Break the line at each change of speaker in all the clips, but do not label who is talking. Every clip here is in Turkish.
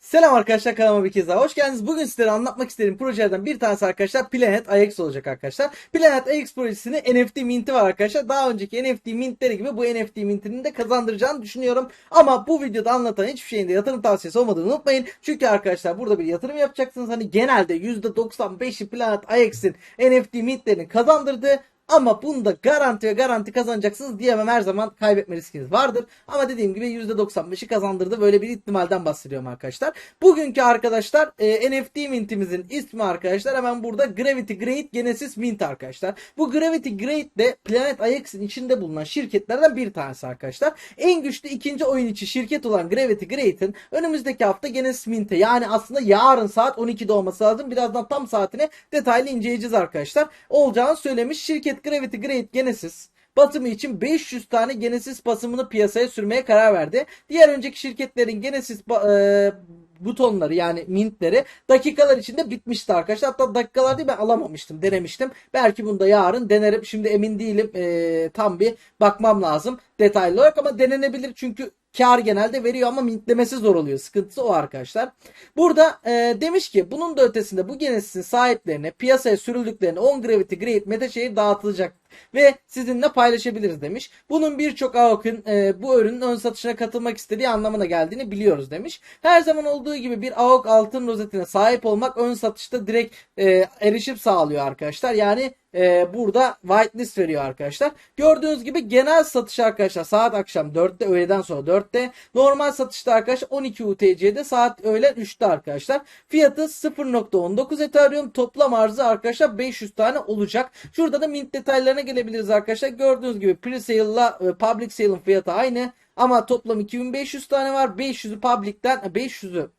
Selam arkadaşlar kanalıma bir kez daha hoş geldiniz. Bugün sizlere anlatmak istediğim projelerden bir tanesi arkadaşlar Planet AX olacak arkadaşlar. Planet AX projesinin NFT minti var arkadaşlar. Daha önceki NFT mintleri gibi bu NFT mintinin de kazandıracağını düşünüyorum. Ama bu videoda anlatan hiçbir şeyin de yatırım tavsiyesi olmadığını unutmayın. Çünkü arkadaşlar burada bir yatırım yapacaksınız. Hani genelde %95'i Planet AX'in NFT mintlerini kazandırdığı ama bunda garanti ve garanti kazanacaksınız diyemem her zaman kaybetme riskiniz vardır. Ama dediğim gibi %95'i kazandırdı. Böyle bir ihtimalden bahsediyorum arkadaşlar. Bugünkü arkadaşlar e, NFT mintimizin ismi arkadaşlar hemen burada Gravity Great Genesis Mint arkadaşlar. Bu Gravity Great de Planet AX'in içinde bulunan şirketlerden bir tanesi arkadaşlar. En güçlü ikinci oyun içi şirket olan Gravity Great'in önümüzdeki hafta Genesis Mint'e yani aslında yarın saat 12'de olması lazım. Birazdan tam saatine detaylı inceleyeceğiz arkadaşlar. Olacağını söylemiş. Şirket Gravity Great Genesis basımı için 500 tane Genesis basımını piyasaya sürmeye karar verdi. Diğer önceki şirketlerin Genesis e, butonları yani mintleri dakikalar içinde bitmişti arkadaşlar. Hatta dakikalar değil ben alamamıştım denemiştim. Belki bunda yarın denerim. Şimdi emin değilim. E, tam bir bakmam lazım detaylı olarak ama denenebilir çünkü kar genelde veriyor ama mintlemesi zor oluyor. Sıkıntısı o arkadaşlar. Burada e, demiş ki bunun da ötesinde bu Genesis'in sahiplerine piyasaya sürüldüklerinde 10 Gravity Great meta şehir dağıtılacak ve sizinle paylaşabiliriz demiş. Bunun birçok AOK'un e, bu ürünün ön satışına katılmak istediği anlamına geldiğini biliyoruz demiş. Her zaman olduğu gibi bir AOK altın rozetine sahip olmak ön satışta direkt e, erişim sağlıyor arkadaşlar. Yani e, burada whitelist veriyor arkadaşlar. Gördüğünüz gibi genel satış arkadaşlar saat akşam 4'te öğleden sonra 4'te. Normal satışta arkadaşlar 12 UTC'de saat öğlen 3'te arkadaşlar. Fiyatı 0.19 Ethereum toplam arzı arkadaşlar 500 tane olacak. Şurada da mint detaylarına gelebiliriz arkadaşlar. Gördüğünüz gibi pre-sale'la e, public sale'ın fiyatı aynı. Ama toplam 2500 tane var. 500'ü public'ten 500'ü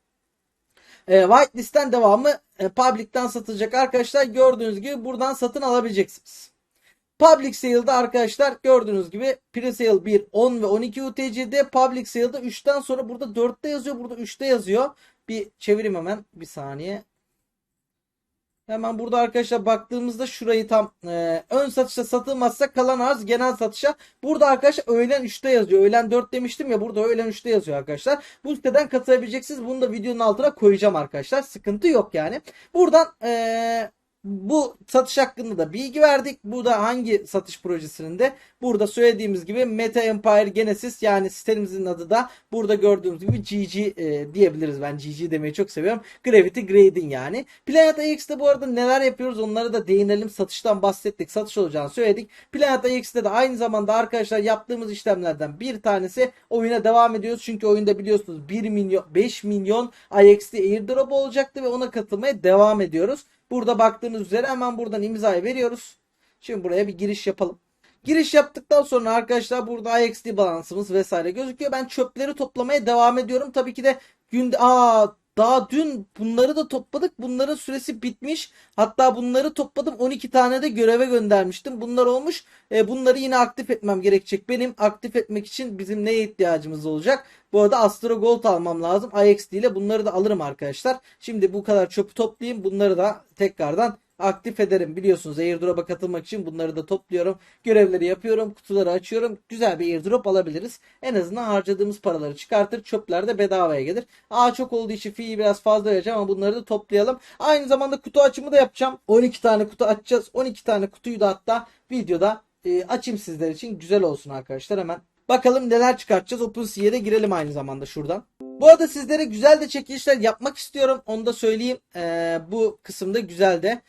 e, whitelist'ten devamı e, public'ten satılacak arkadaşlar. Gördüğünüz gibi buradan satın alabileceksiniz. Public sale'da arkadaşlar gördüğünüz gibi pre-sale 1, 10 ve 12 UTC'de public sale'da 3'ten sonra burada 4'te yazıyor. Burada 3'te yazıyor. Bir çevireyim hemen bir saniye. Hemen burada arkadaşlar baktığımızda şurayı tam e, ön satışta satılmazsa kalan arz genel satışa. Burada arkadaşlar öğlen 3'te yazıyor. Öğlen 4 demiştim ya burada öğlen 3'te yazıyor arkadaşlar. Bu siteden katılabileceksiniz. Bunu da videonun altına koyacağım arkadaşlar. Sıkıntı yok yani. Buradan e, bu satış hakkında da bilgi verdik. Bu da hangi satış projesinin de burada söylediğimiz gibi Meta Empire Genesis yani sitemizin adı da burada gördüğümüz gibi GG e, diyebiliriz. Ben GG demeyi çok seviyorum. Gravity Grading yani. Planet AX'te bu arada neler yapıyoruz onlara da değinelim. Satıştan bahsettik. Satış olacağını söyledik. Planet AX'te de aynı zamanda arkadaşlar yaptığımız işlemlerden bir tanesi oyuna devam ediyoruz. Çünkü oyunda biliyorsunuz 1 milyon 5 milyon AX'li airdrop olacaktı ve ona katılmaya devam ediyoruz. Burada baktığınız üzere hemen buradan imzayı veriyoruz. Şimdi buraya bir giriş yapalım. Giriş yaptıktan sonra arkadaşlar burada IXD balansımız vesaire gözüküyor. Ben çöpleri toplamaya devam ediyorum. Tabii ki de günde aa daha dün bunları da topladık. Bunların süresi bitmiş. Hatta bunları topladım. 12 tane de göreve göndermiştim. Bunlar olmuş. E, bunları yine aktif etmem gerekecek. Benim aktif etmek için bizim neye ihtiyacımız olacak? Bu arada Astro Gold almam lazım. IXD ile bunları da alırım arkadaşlar. Şimdi bu kadar çöpü toplayayım. Bunları da tekrardan aktif ederim. Biliyorsunuz airdrop'a katılmak için bunları da topluyorum. Görevleri yapıyorum. Kutuları açıyorum. Güzel bir airdrop alabiliriz. En azından harcadığımız paraları çıkartır. Çöpler de bedavaya gelir. Aa çok olduğu için fiyi biraz fazla vereceğim ama bunları da toplayalım. Aynı zamanda kutu açımı da yapacağım. 12 tane kutu açacağız. 12 tane kutuyu da hatta videoda e, açayım sizler için. Güzel olsun arkadaşlar. Hemen Bakalım neler çıkartacağız. OpenSea'ya girelim aynı zamanda şuradan. Bu arada sizlere güzel de çekilişler yapmak istiyorum. Onu da söyleyeyim. Ee, bu kısımda güzel de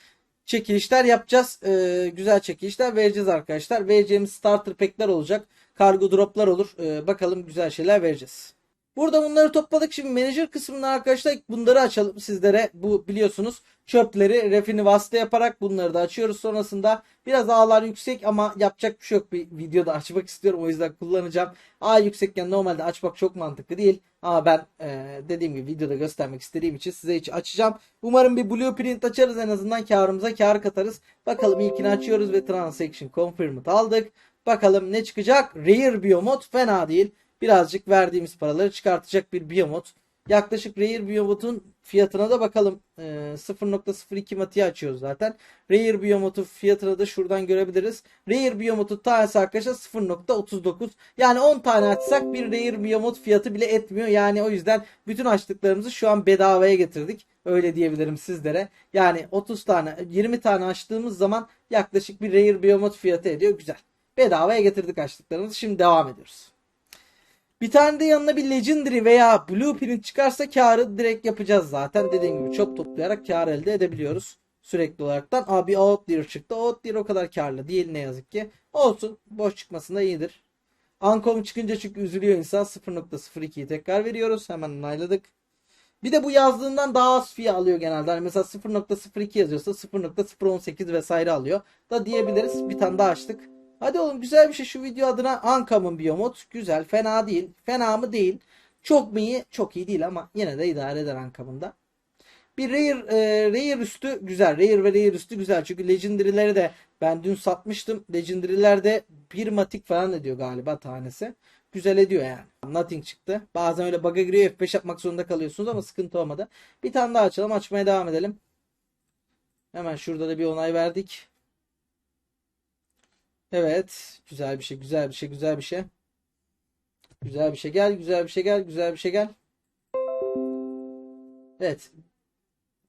çekilişler yapacağız. Ee, güzel çekilişler vereceğiz arkadaşlar. Vereceğimiz starter pack'ler olacak. Kargo droplar olur. Ee, bakalım güzel şeyler vereceğiz. Burada bunları topladık. Şimdi manager kısmında arkadaşlar bunları açalım sizlere. Bu biliyorsunuz çöpleri refini vasıta yaparak bunları da açıyoruz. Sonrasında biraz ağlar yüksek ama yapacak bir şey yok. Bir videoda açmak istiyorum. O yüzden kullanacağım. Ağ yüksekken normalde açmak çok mantıklı değil. Ama ben e, dediğim gibi videoda göstermek istediğim için size hiç açacağım. Umarım bir blueprint açarız en azından karımıza kar katarız. Bakalım ilkini açıyoruz ve transaction confirmed aldık. Bakalım ne çıkacak? Rare biomod fena değil birazcık verdiğimiz paraları çıkartacak bir biyomot. Yaklaşık Rare Biomot'un fiyatına da bakalım. Ee, 0.02 matiği açıyoruz zaten. Rare Biomot'un fiyatını da şuradan görebiliriz. Rare Biomot'un tanesi arkadaşlar 0.39. Yani 10 tane açsak bir Rare Biomot fiyatı bile etmiyor. Yani o yüzden bütün açtıklarımızı şu an bedavaya getirdik. Öyle diyebilirim sizlere. Yani 30 tane 20 tane açtığımız zaman yaklaşık bir Rare Biomot fiyatı ediyor. Güzel. Bedavaya getirdik açtıklarımızı. Şimdi devam ediyoruz. Bir tane de yanına bir Legendary veya Blueprint çıkarsa karı direkt yapacağız zaten. Dediğim gibi çok toplayarak kar elde edebiliyoruz. Sürekli olaraktan. Abi Outlier çıktı. Outlier o kadar karlı değil ne yazık ki. Olsun. Boş çıkmasında iyidir. Ancom çıkınca çünkü üzülüyor insan. 0.02'yi tekrar veriyoruz. Hemen onayladık. Bir de bu yazdığından daha az fiyat alıyor genelde. Hani mesela 0.02 yazıyorsa 0.018 vesaire alıyor. Da diyebiliriz. Bir tane daha açtık. Hadi oğlum güzel bir şey şu video adına Ankam'ın biyomod. Güzel. Fena değil. Fena mı değil. Çok mu iyi? Çok iyi değil ama yine de idare eder Ankam'ın da. Bir Rare, e, Rare üstü güzel. Rare ve Rare üstü güzel. Çünkü Legendary'leri de ben dün satmıştım. Legendary'ler de bir matik falan ediyor galiba tanesi. Güzel ediyor yani. Nothing çıktı. Bazen öyle bug'a giriyor F5 yapmak zorunda kalıyorsunuz ama sıkıntı olmadı. Bir tane daha açalım. Açmaya devam edelim. Hemen şurada da bir onay verdik. Evet. Güzel bir şey, güzel bir şey, güzel bir şey. Güzel bir şey gel, güzel bir şey gel, güzel bir şey gel. Evet.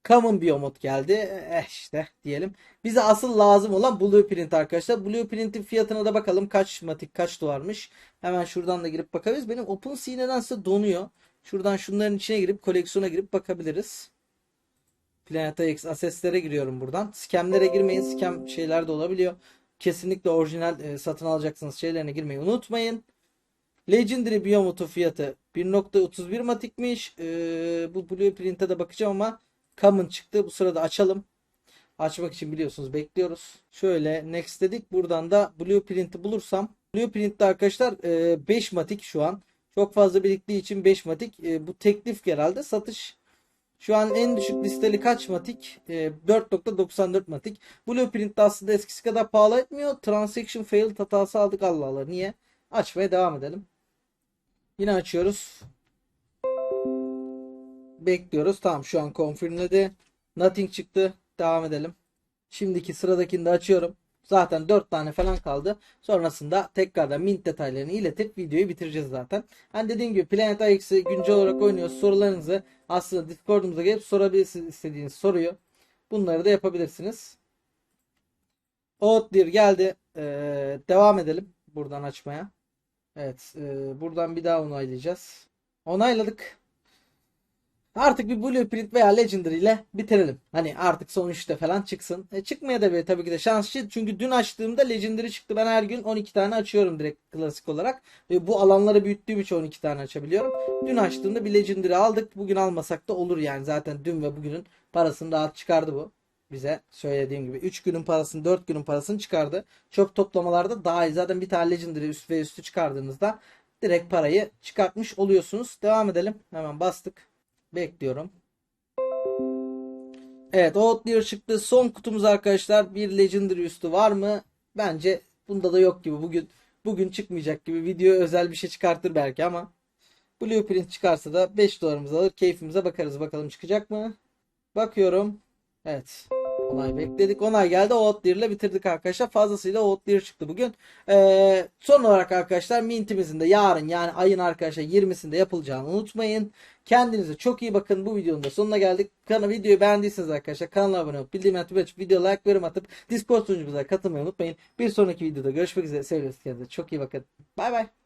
Common Biomod geldi. Eh işte diyelim. Bize asıl lazım olan Blueprint arkadaşlar. Blueprint'in fiyatına da bakalım kaç matik kaç dolarmış. Hemen şuradan da girip bakabiliriz. Benim OpenSea nedense donuyor. Şuradan şunların içine girip koleksiyona girip bakabiliriz. Planet X Assess'lere giriyorum buradan. Scam'lere girmeyin. Scam şeyler de olabiliyor. Kesinlikle orijinal e, satın alacaksınız şeylerine girmeyi unutmayın. Legendary Biomot'un fiyatı 1.31 matikmiş. Ee, bu Blueprint'e de bakacağım ama Common çıktı. Bu sırada açalım. Açmak için biliyorsunuz bekliyoruz. Şöyle next dedik. Buradan da Blueprint'i bulursam. Blueprint'te arkadaşlar 5 matik şu an. Çok fazla biriktiği için 5 matik. E, bu teklif herhalde satış. Şu an en düşük listeli kaç matik? E, 4.94 matik. Blueprint de aslında eskisi kadar pahalı etmiyor. Transaction failed hatası aldık Allah Allah. Niye? Açmaya devam edelim. Yine açıyoruz. Bekliyoruz. Tamam şu an confirmledi. Nothing çıktı. Devam edelim. Şimdiki sıradakini de açıyorum. Zaten 4 tane falan kaldı. Sonrasında tekrardan mint detaylarını iletip videoyu bitireceğiz zaten. Hani dediğim gibi Planet Axe'ı güncel olarak oynuyoruz. Sorularınızı aslında Discord'umuza gelip sorabilirsiniz istediğiniz soruyu. Bunları da yapabilirsiniz. Outlier geldi. Ee, devam edelim buradan açmaya. Evet. E, buradan bir daha onaylayacağız. Onayladık. Artık bir Blueprint veya Legendary ile bitirelim. Hani artık son 3'te falan çıksın. E, çıkmaya da bir tabii ki de şanslı. Çünkü dün açtığımda Legendary çıktı. Ben her gün 12 tane açıyorum direkt klasik olarak. Ve bu alanları büyüttüğüm için 12 tane açabiliyorum. Dün açtığımda bir Legendary aldık. Bugün almasak da olur yani. Zaten dün ve bugünün parasını rahat çıkardı bu. Bize söylediğim gibi 3 günün parasını 4 günün parasını çıkardı. Çok toplamalarda daha iyi. Zaten bir tane Legendary üst ve üstü çıkardığınızda direkt parayı çıkartmış oluyorsunuz. Devam edelim. Hemen bastık. Bekliyorum. Evet Outlier çıktı. Son kutumuz arkadaşlar. Bir Legendary üstü var mı? Bence bunda da yok gibi. Bugün bugün çıkmayacak gibi. Video özel bir şey çıkartır belki ama. Blueprint çıkarsa da 5 dolarımızı alır. Keyfimize bakarız. Bakalım çıkacak mı? Bakıyorum. Evet. Onay bekledik. Onay geldi. Outlier ile bitirdik arkadaşlar. Fazlasıyla Outlier çıktı bugün. Ee, son olarak arkadaşlar Mint'imizin de yarın yani ayın arkadaşlar 20'sinde yapılacağını unutmayın. Kendinize çok iyi bakın. Bu videonun da sonuna geldik. Kanal videoyu beğendiyseniz arkadaşlar kanala abone olup bildirim açıp açıp video like yorum atıp Discord sunucumuza katılmayı unutmayın. Bir sonraki videoda görüşmek üzere. Seviyoruz kendinize. Çok iyi bakın. Bay bay.